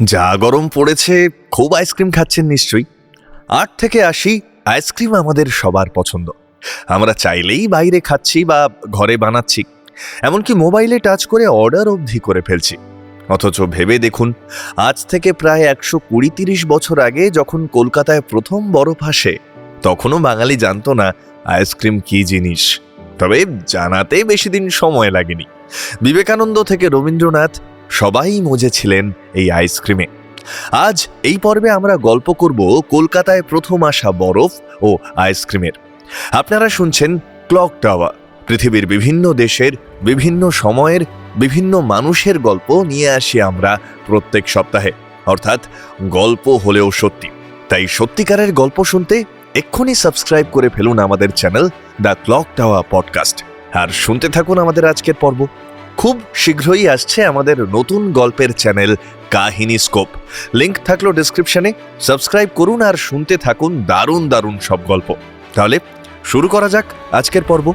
যা গরম পড়েছে, খুব আইসক্রিম খাচ্ছেন নিশ্চয়ই। আট থেকে আশি আইসক্রিম আমাদের সবার পছন্দ। আমরা চাইলেই বাইরে খাচ্ছি বা ঘরে বানাচ্ছি। এমনকি মোবাইলে টাচ করে অর্ডার অবধি করে ফেলছি। অথচ ভেবে দেখুন, আজ থেকে প্রায় একশো কুড়ি তিরিশ বছর আগে যখন কলকাতায় প্রথম বরফ আসে, তখনও বাঙালি জানতো না আইসক্রিম কি জিনিস। তবে জানাতে বেশি দিন সময় লাগেনি। বিবেকানন্দ থেকে রবীন্দ্রনাথ সবাই মজেছিলেন এই আইসক্রিমে। আজ এই পর্বে আমরা গল্প করব কলকাতায় প্রথম আসা বরফ ও আইসক্রিমের। আপনারা শুনছেন ক্লক টাওয়ার, পৃথিবীর বিভিন্ন দেশের, বিভিন্ন সময়ের, বিভিন্ন মানুষের গল্প নিয়ে আসি আমরা প্রত্যেক সপ্তাহে। অর্থাৎ গল্প হলেও সত্যি। তাই সত্যিকারের গল্প শুনতে এক্ষুনি সাবস্ক্রাইব করে ফেলুন আমাদের channel the clock tower podcast. আর শুনতে থাকুন আমাদের আজকের পর্ব। খুব শীঘ্রই আসছে আমাদের নতুন গল্পের চ্যানেল কাহিনী স্কোপ। লিঙ্ক থাকল ডিসক্রিপশনে। সাবস্ক্রাইব করুন আর শুনতে থাকুন দারুণ দারুণ সব গল্প। তাহলে শুরু করা যাক আজকের পর্ব।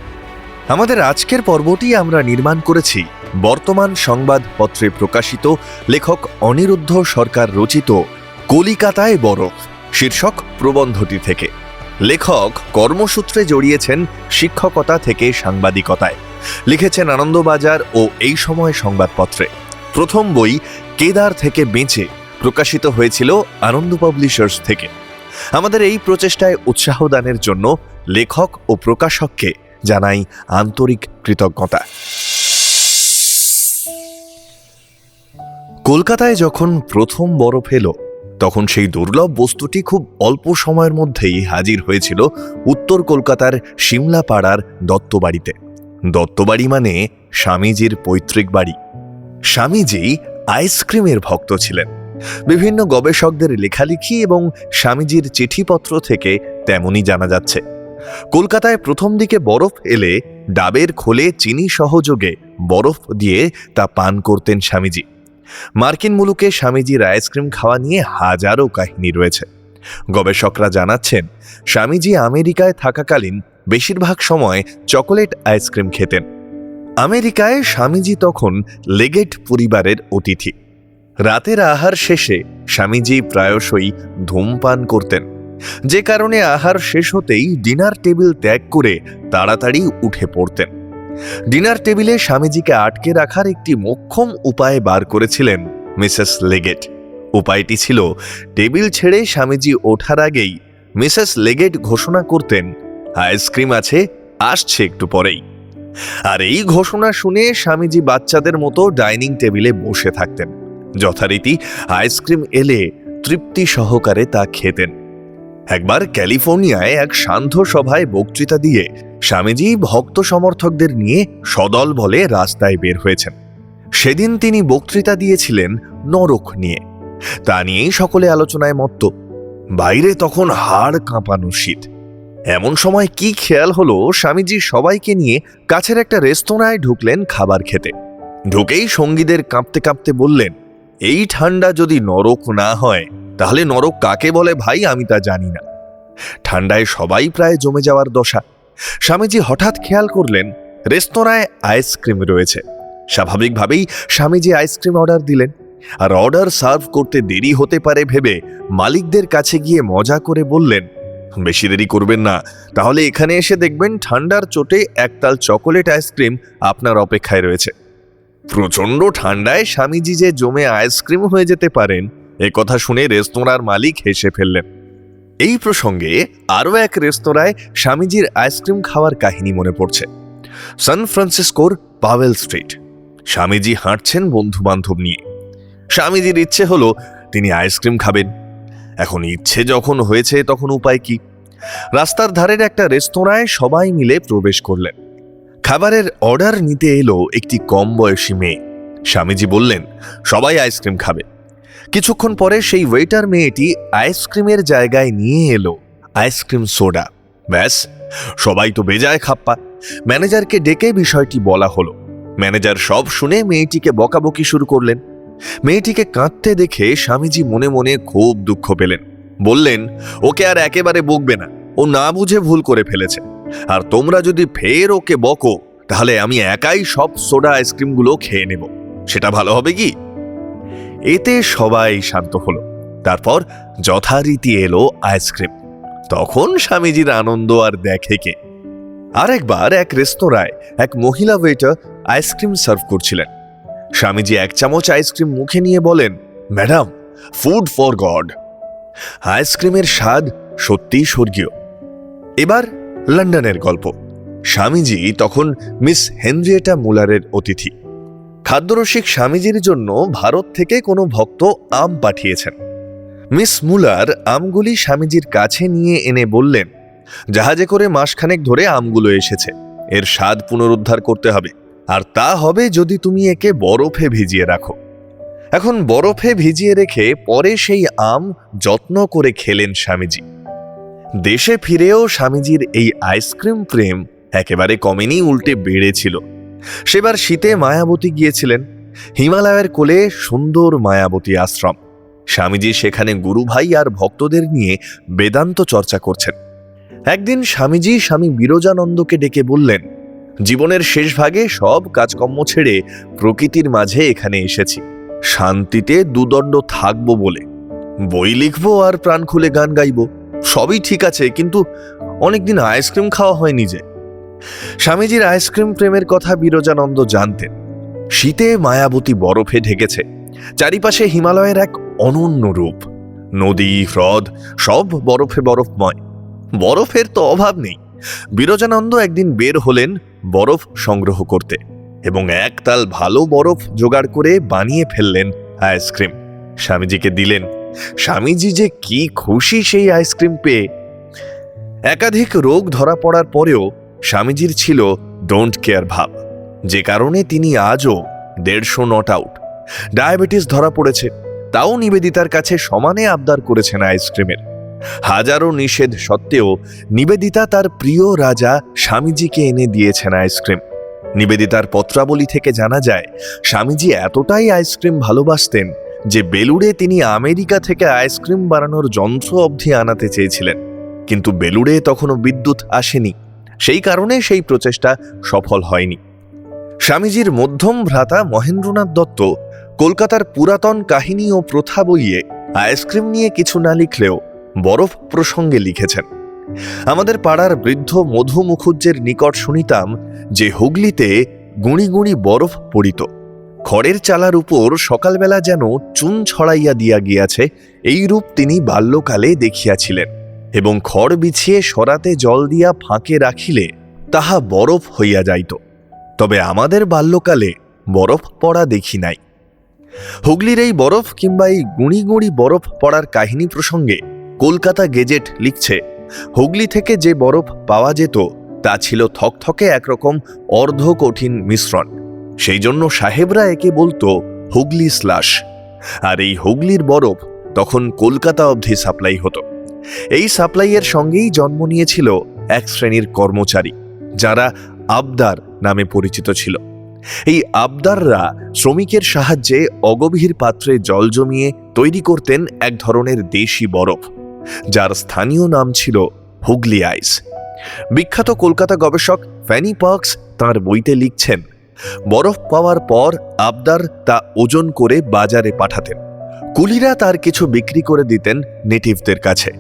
আমাদের আজকের পর্বটি আমরা নির্মাণ করেছি বর্তমান সংবাদপত্রে প্রকাশিত লেখক অনিরুদ্ধ সরকার রচিত কলিকাতায় বরফ শীর্ষক প্রবন্ধটি থেকে। লেখক কর্মসূত্রে জড়িয়েছেন শিক্ষকতা থেকে সাংবাদিকতায়। লিখেছেন আনন্দবাজার ও এই সময় সংবাদপত্রে। প্রথম বই কেদার থেকে বেঁচে প্রকাশিত হয়েছিল আনন্দ পাবলিশার্স থেকে। আমাদের এই প্রচেষ্টায় উৎসাহ দানের জন্য লেখক ও প্রকাশককে জানাই আন্তরিক কৃতজ্ঞতা। কলকাতায় যখন প্রথম বরফ এলো, তখন সেই দুর্লভ বস্তুটি খুব অল্প সময়ের মধ্যেই হাজির হয়েছিল উত্তর কলকাতার সিমলা পাড়ার দত্তবাড়িতে। দত্তবাড়ি মানে স্বামীজির পৈতৃক বাড়ি। স্বামীজি আইসক্রিমের ভক্ত ছিলেন। বিভিন্ন গবেষকদের লেখালেখি এবং স্বামীজির চিঠিপত্র থেকে তেমনই জানা যাচ্ছে। কলকাতায় প্রথম দিকে বরফ এলে ডাবের খোলে চিনি সহযোগে বরফ দিয়ে তা পান করতেন স্বামীজি। মার্কিন মুলুকে স্বামীজির আইসক্রিম খাওয়া নিয়ে হাজারো কাহিনী রয়েছে। গবেষকরা জানাচ্ছেন, স্বামীজি আমেরিকায় থাকাকালীন বেশিরভাগ সময় চকোলেট আইসক্রিম খেতেন। আমেরিকায় স্বামীজি তখন লেগেট পরিবারের অতিথি। রাতের আহার শেষে স্বামীজি প্রায়শই ধূমপান করতেন। যে কারণে আহার শেষ হতেই ডিনার টেবিল ত্যাগ করে তাড়াতাড়ি উঠে পড়তেন। ডিনার টেবিলে স্বামীজিকে আটকে রাখার একটি মোক্ষম উপায় বার করেছিলেন মিসেস লেগেট। উপায়টি ছিল, টেবিল ছেড়ে স্বামীজি ওঠার আগেই মিসেস লেগেট ঘোষণা করতেন আইসক্রিম আছে, আসছে একটু পরেই। আর এই ঘোষণা শুনে স্বামীজি বাচ্চাদের মতো ডাইনিং টেবিলে বসে থাকতেন। যথারীতি আইসক্রিম এলে তৃপ্তি সহকারে তা খেতেন। একবার ক্যালিফোর্নিয়ায় এক সান্ধ্য সভায় বক্তৃতা দিয়ে স্বামীজি ভক্ত সমর্থকদের নিয়ে সদল বলে রাস্তায় বের হয়েছেন। সেদিন তিনি বক্তৃতা দিয়েছিলেন নরক নিয়ে। তা নিয়েই সকলে আলোচনায় মত্ত। বাইরে তখন হাড় কাঁপানো শীত। এমন সময় কি খেয়াল হলো স্বামীজি সবাইকে নিয়ে কাছের একটা রেস্তোরাঁয় ঢুকলেন খাবার খেতে। ঢুকেই সঙ্গীদের কাঁপতে কাঁপতে বললেন, এই ঠান্ডা যদি নরক না হয়, তাহলে নরক কাকে বলে ভাই আমি তা জানি না। ঠান্ডায় সবাই প্রায় জমে যাওয়ার দশা। স্বামীজি হঠাৎ খেয়াল করলেন, রেস্তোরাঁয় আইসক্রিম রয়েছে। স্বাভাবিকভাবেই স্বামীজি আইসক্রিম অর্ডার দিলেন। আর অর্ডার সার্ভ করতে দেরি হতে পারে ভেবে মালিকদের কাছে গিয়ে মজা করে বললেন বেশি দেরি করবেন না। তাহলে এখানে এসে দেখবেন ঠান্ডার চোটে একতাল চকোলেট আইসক্রিম আপনার অপেক্ষায় রয়েছে। প্রচণ্ড ঠান্ডায় স্বামীজি যে জমে আইসক্রিম হয়ে যেতে পারেন, এ কথা শুনে রেস্তোরাঁর মালিক হেসে ফেললেন। এই প্রসঙ্গে আরও এক রেস্তোরাঁয় স্বামীজির আইসক্রিম খাওয়ার কাহিনী মনে পড়ছে। সান ফ্রান্সিসকোর পাওয়েল স্ট্রিট। স্বামীজি হাঁটছেন বন্ধু বান্ধব নিয়ে। স্বামীজির ইচ্ছে হলো তিনি আইসক্রিম খাবেন। এখন ইচ্ছে যখন হয়েছে, তখন উপায় কি? রাস্তার ধারের একটা রেস্তোরাঁয় সবাই মিলে প্রবেশ করলেন। খাবারের অর্ডার নিতে এলো একটি কম বয়সী মেয়ে। স্বামীজি বললেন, সবাই আইসক্রিম খাবে। কিছুক্ষণ পরে সেই ওয়েটার মেয়েটি আইসক্রিমের জায়গায় নিয়ে এলো, আইসক্রিম সোডা। ব্যাস, সবাই তো বেজায় খাপ্পা। ম্যানেজারকে ডেকে বিষয়টি বলা হলো। ম্যানেজার সব শুনে মেয়েটিকে বকাবকি শুরু করলেন। মেয়েটিকে কাঁদতে দেখে স্বামীজি মনে মনে খুব দুঃখ পেলেন। বললেন, ওকে আর একেবারে বকবে না। ও না বুঝে ভুল করে ফেলেছে। আর তোমরা যদি ফের ওকে বকো, তাহলে আমি একাই সব সোডা আইসক্রিমগুলো খেয়ে নেব। সেটা ভালো হবে কি? এতে সবাই শান্ত হলো। তারপর যথারীতি এলো আইসক্রিম। তখন স্বামীজির আনন্দ আর দেখে কে। আরেকবার এক রেস্তোরাঁয় এক মহিলা ওয়েটার আইসক্রিম সার্ভ করছিলেন। স্বামীজি এক চামচ আইসক্রিম মুখে নিয়ে বলেন, ম্যাডাম ফুড ফর গড আইসক্রিমের স্বাদ সত্যিই স্বর্গীয়। এবার লন্ডনের গল্প। স্বামীজি তখন মিস হেনরিয়েটা মুলারের অতিথি। খাদ্যরসিক স্বামীজির জন্য ভারত থেকে কোনো ভক্ত আম পাঠিয়েছেন। মিস মুলার আমগুলি স্বামীজির কাছে নিয়ে এনে বললেন, জাহাজে করে মাসখানেক ধরে আমগুলো এসেছে। এর স্বাদ পুনরুদ্ধার করতে হবে। আর তা হবে যদি তুমি একে বরফে ভিজিয়ে রাখো। এখন বরফে ভিজিয়ে রেখে পরে সেই আম যত্ন করে খেলেন স্বামীজি। দেশে ফিরেও স্বামীজির এই আইসক্রিম প্রেম একেবারে কমেনি, উল্টে বেড়েছিল। সেবার শীতে মায়াবতী গিয়েছিলেন। হিমালয়ের কোলে সুন্দর মায়াবতী আশ্রম। স্বামীজি সেখানে গুরুভাই আর ভক্তদের নিয়ে বেদান্ত চর্চা করছেন। একদিন স্বামীজি স্বামী বিরজানন্দকে ডেকে বললেন জীবনের শেষ ভাগে সব কাজকর্ম ছেড়ে প্রকৃতির মাঝে এখানে এসেছি। শান্তিতে দুদণ্ড থাকব বলে। বই লিখব আর প্রাণ খুলে গান গাইবো। সবই ঠিক আছে, কিন্তু অনেকদিন আইসক্রিম খাওয়া হয়নি যে। স্বামীজির আইসক্রিম প্রেমের কথা বিরজানন্দ জানতেন। শীতে মায়াবতী বরফে ঢেকেছে। চারিপাশে হিমালয়ের এক অনন্য রূপ। নদী, হ্রদ, সব বরফে বরফময়। বরফের তো অভাব নেই। বিরজানন্দ একদিন বের হলেন বরফ সংগ্রহ করতে এবং একতাল ভালো বরফ জোগাড় করে বানিয়ে ফেললেন আইসক্রিম। স্বামীজিকে দিলেন, স্বামীজি যে কি খুশি সেই আইসক্রিম পেয়ে। একাধিক রোগ ধরা পড়ার পরেও স্বামীজির ছিল ডোন্ট কেয়ার ভাব, যে কারণে তিনি আজও দেড়শো নট আউট। ডায়াবেটিস ধরা পড়েছে, তাও নিবেদিতার কাছে সমানে আবদার করেছেন আইসক্রিমের। হাজারো নিষেধ সত্ত্বেও নিবেদিতা তার প্রিয় রাজা স্বামীজিকে এনে দিয়েছেন আইসক্রিম। নিবেদিতার পত্রাবলী থেকে জানা যায়, স্বামীজি এতটাই আইসক্রিম ভালোবাসতেন যে বেলুড়ে তিনি আমেরিকা থেকে আইসক্রিম বানানোর যন্ত্র অবধি আনাতে চেয়েছিলেন। কিন্তু বেলুড়ে তখনও বিদ্যুৎ আসেনি। সেই কারণে সেই প্রচেষ্টা সফল হয়নি। স্বামীজির মধ্যম ভ্রাতা মহেন্দ্রনাথ দত্ত কলকাতার পুরাতন কাহিনী ও প্রথা বইয়ে আইসক্রিম নিয়ে কিছু না লিখলেও বরফ প্রসঙ্গে লিখেছেন, আমাদের পাড়ার বৃদ্ধ মধু মুখুজ্জের নিকট শুনিতাম যে হুগলিতে গুঁড়ি গুঁড়ি বরফ পড়িত। খড়ের চালার উপর সকালবেলা যেন চুন ছড়াইয়া দিয়া গিয়াছে এই রূপ তিনি বাল্যকালে দেখিয়াছিলেন এবং খড় বিছিয়ে সরাতে জল দিয়া ফাঁকে রাখিলে তাহা বরফ হইয়া যাইত। তবে আমাদের বাল্যকালে বরফ পড়া দেখি নাই। হুগলির এই বরফ কিংবা এই গুঁড়ি গুঁড়ি বরফ পড়ার কাহিনী প্রসঙ্গে কলকাতা গেজেট লিখছে, হুগলি থেকে যে বরফ পাওয়া যেত, তা ছিল থকথকে একরকম অর্ধ কঠিন মিশ্রণ। সেই জন্য সাহেবরা একে বলতো হুগলি স্লাশ আর এই হুগলির বরফ তখন কলকাতা অবধি সাপ্লাই হতো। এই সাপ্লাইয়ের সঙ্গেই জন্ম নিয়েছিল এক শ্রেণির কর্মচারী, যারা আবদার নামে পরিচিত ছিল। এই আবদাররা শ্রমিকের সাহায্যে অগভীর পাত্রে জল জমিয়ে তৈরি করতেন এক ধরনের দেশি বরফ। যার স্থানীয় নাম ছিল হুগলি আইস। বিখ্যাত কলকাতা গবেষক ফ্যানি পার্কস তার বইতে লিখছেন, বরফ পাওয়ার পর আবদার তা ওজন করে বাজারে পাঠাতেন। কুলিরা তার কিছু বিক্রি করে দিতেন নেটিভদের কাছে।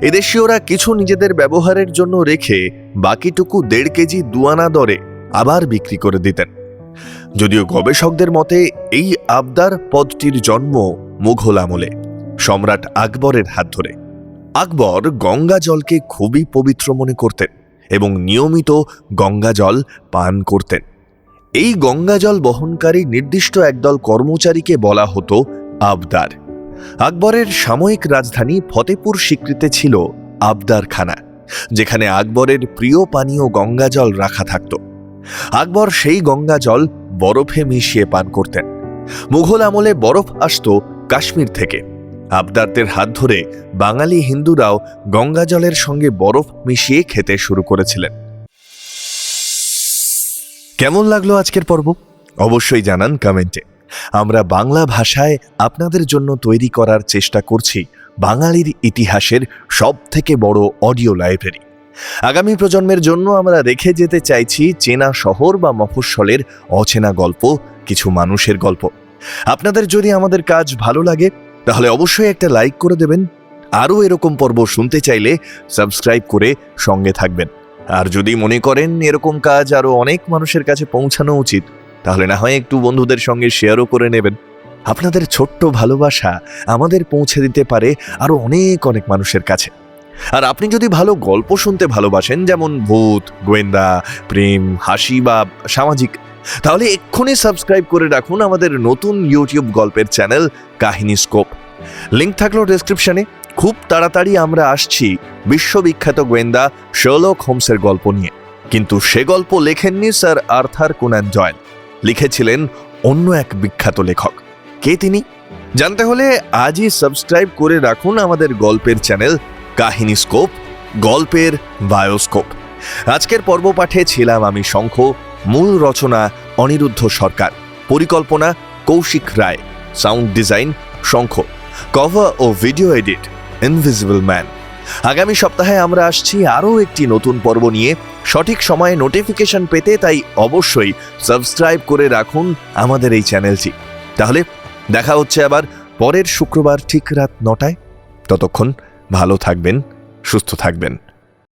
এদেশীয়রা কিছু নিজেদের ব্যবহারের জন্য রেখে বাকিটুকু দেড় কেজি দুয়ানা দরে আবার বিক্রি করে দিতেন। যদিও গবেষকদের মতে, এই আবদার পদটির জন্ম মুঘল আমলে, সম্রাট আকবরের হাত ধরে। আকবর গঙ্গা জলকে খুবই পবিত্র মনে করতেন এবং নিয়মিত গঙ্গা জল পান করতেন। এই গঙ্গা জল বহনকারী নির্দিষ্ট একদল কর্মচারীকে বলা হতো আবদার। আকবরের সাময়িক রাজধানী ফতেপুর স্বীকৃতি ছিল আবদারখানা, যেখানে আকবরের প্রিয় পানীয় গঙ্গা জল রাখা থাকত। আকবর সেই গঙ্গা জল বরফে মিশিয়ে পান করতেন। মুঘল আমলে বরফ আসত কাশ্মীর থেকে। আবদারদের হাত ধরে বাঙালি হিন্দুরাও গঙ্গা জলের সঙ্গে বরফ মিশিয়ে খেতে শুরু করেছিলেন। কেমন লাগল আজকের পর্ব? অবশ্যই জানান কমেন্টে। আমরা বাংলা ভাষায় আপনাদের জন্য তৈরি করার চেষ্টা করছি বাঙালির ইতিহাসের সব থেকে বড় অডিও লাইব্রেরি। আগামী প্রজন্মের জন্য আমরা রেখে যেতে চাইছি চেনা শহর বা মফস্বলের অচেনা গল্প, কিছু মানুষের গল্প। আপনাদের যদি আমাদের কাজ ভালো লাগে তাহলে অবশ্যই একটা লাইক করে দেবেন। আরও এরকম পর্ব শুনতে চাইলে সাবস্ক্রাইব করে সঙ্গে থাকবেন। আর যদি মনে করেন এরকম কাজ আরও অনেক মানুষের কাছে পৌঁছানো উচিত, তাহলে না হয় একটু বন্ধুদের সঙ্গে শেয়ারও করে নেবেন। আপনাদের ছোট্ট ভালোবাসা আমাদের পৌঁছে দিতে পারে আরও অনেক অনেক মানুষের কাছে। আর আপনি যদি ভালো গল্প শুনতে ভালোবাসেন, যেমন ভূত, গোয়েন্দা, প্রেম, হাসি বা সামাজিক তাহলে এক্ষুনি সাবস্ক্রাইব করে রাখুন আমাদের নতুন ইউটিউব গল্পের চ্যানেল কাহিনী স্কোপ লিঙ্ক থাকল ডেসক্রিপশনে খুব তাড়াতাড়ি আমরা আসছি বিশ্ববিখ্যাত গোয়েন্দা শার্লক হোমসের গল্প নিয়ে। কিন্তু সে গল্প লেখেননি স্যার আর্থার কোনান জয়েল। লিখেছিলেন অন্য এক বিখ্যাত লেখক। কে তিনি? জানতে হলে আজই সাবস্ক্রাইব করে রাখুন আমাদের গল্পের চ্যানেল কাহিনী স্কোপ গল্পের বায়োস্কোপ আজকের পর্ব পাঠে ছিলাম আমি শঙ্খ। মূল রচনা অনিরুদ্ধ সরকার, পরিকল্পনা Koushik Roy, sound design Shankha cover ও ভিডিও এডিট ইনভিজিবল ম্যান আগামী সপ্তাহে আমরা আসছি আরও একটি নতুন পর্ব নিয়ে। সঠিক সময়ে নোটিফিকেশন পেতে তাই অবশ্যই সাবস্ক্রাইব করে রাখুন আমাদের এই চ্যানেলটি। তাহলে দেখা হচ্ছে আবার পরের শুক্রবার ঠিক রাত নটায়। ততক্ষণ ভালো থাকবেন, সুস্থ থাকবেন।